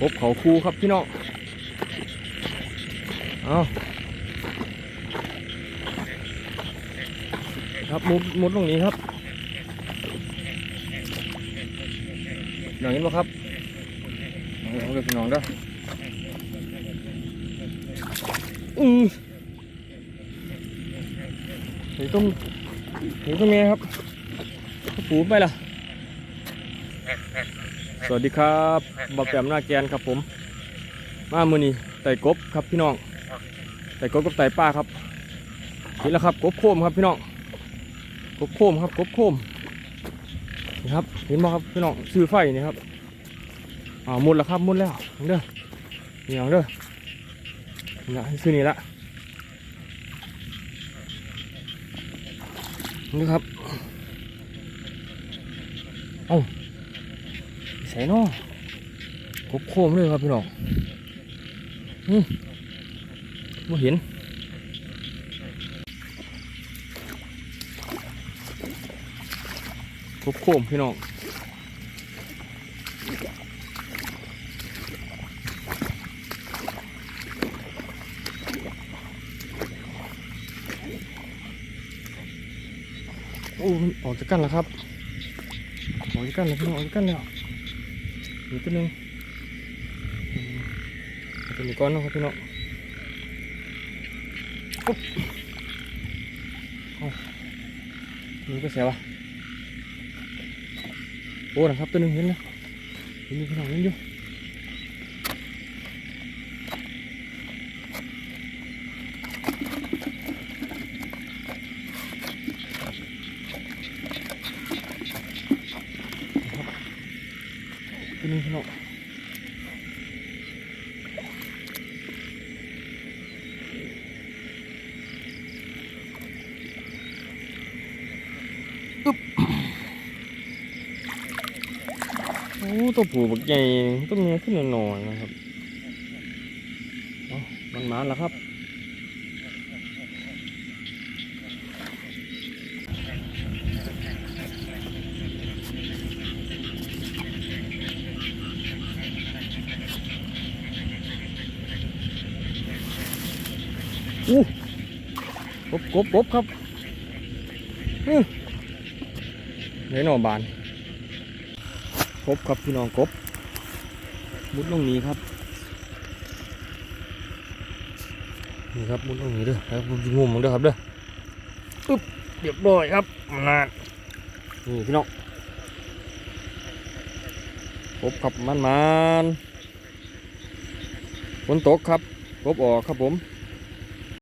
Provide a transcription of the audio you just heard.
กบเขาคูครับพี่น้อง เอาครับมุดมุดตรงนี้ครับอย่างนี้ป่ะครับเอาเลยพี่น้องเด้ออือเฮ้ยต้องเฮ้ยต้องเมียครับปูไปล่ะ สวัสดีครับบอแปมหน้าแกนครับผม มามือนี้ไต่กบครับพี่น้องไต่กบกับไต่ป้าครับนี่แหละครับกบโคมครับพี่น้องกบโคมครับกบโคมนี่ครับเห็นไหมครับพี่น้องซื้อไฟนี่ครับอ่าหมุดแล้วครับหมุดแล้วเอาเด้อนี่เอาเด้อนี่ละซื้อนี่ละนี่ครับเอ้า ใส่เนอกบโคมเลยครับพี่น้องอืมไม่เห็นกบโคมพี่น้องโอ้มันออกจากกันแล้วครับออกจากกันแล้วพี่น้องออกจากกันแล้ว อีกตัวหนึงอืมเอาตัวนี้ก้อนนะครับพี่น้องปุ๊บเอานี่ก็เสียวะโอ้นะครับตัวหนึงเห็นนะเห็นอยู่พี่น้องเห็นอยู่ ตัวนึงพี่น้องอึ๊บโอ้ตัวผูบักใหญ่ตัวเมียขึ้นหน่อยนะครับมันมาแล้วครับ อู้กบกบกบครับอื้อไหนหนอบานกบครับพี่น้องกบ มุดลงนี้ครับ นี่ครับมุดลงนี้ด้อแล้วผมจะงุ่มมันด้อครับเด้ออึ๊บเรียบร้อยครับนานนี่พี่น้องกบครับมันมันฝนตกครับกบออกครับผม